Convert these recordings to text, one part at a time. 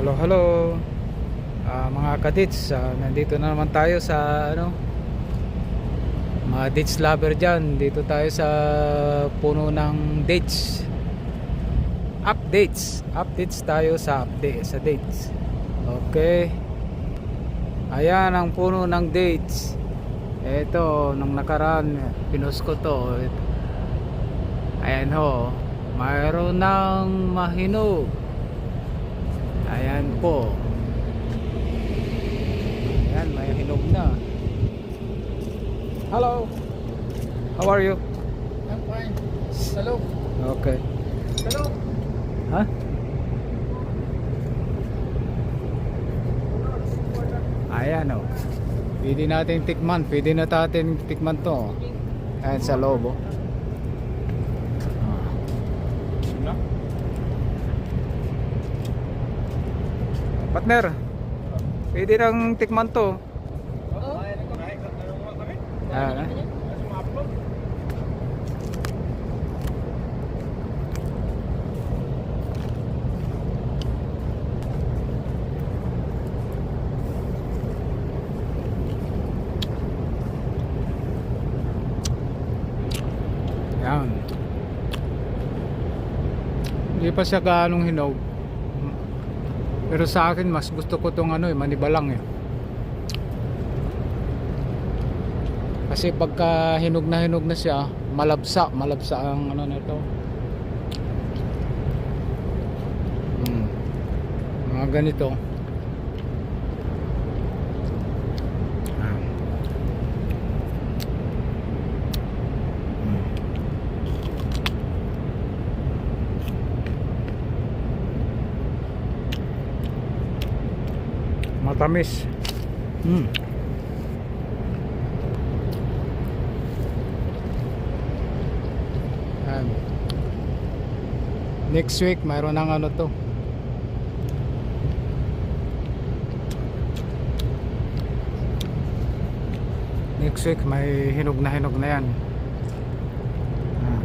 Hello, hello. Ah, mga kadits, ah, nandito na naman tayo sa ano mga dates lover dyan. Dito tayo sa puno ng dates. Updates. Updates tayo sa update sa dates. Okay. Ayan ang puno ng dates. Ito, nung nakaraan, pinost ko to. Ayan ho. Mayroon ng mahinog. Ayan po. Ayan, may hinog na. Hello. How are you? I'm fine. Hello. Okay. Hello. Ha? Ayan o. Pwede natin tikman. Pwede na natin tikman to. Ayan sa loob oh. Partner, pwede nang tikman to. Oo. ah. upload Yan. Hindi pa siya gaanong hinog. Pero sa akin mas gusto ko tong ano eh, manibalang eh. Kasi pagka hinog na hinog na siya, malabsa, malabsa ang ano nito. Hmm. Mga ganito. Ah. Hmm. Matamis. Hmm. Yan. Next week, mayroon ng ano to. Next week, may hinog na hinog na yan. Ah.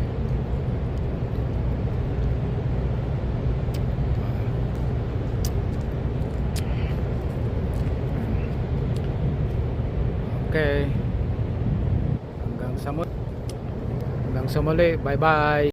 Okay. Hanggang sa muli. Hanggang sa muli. Bye-bye.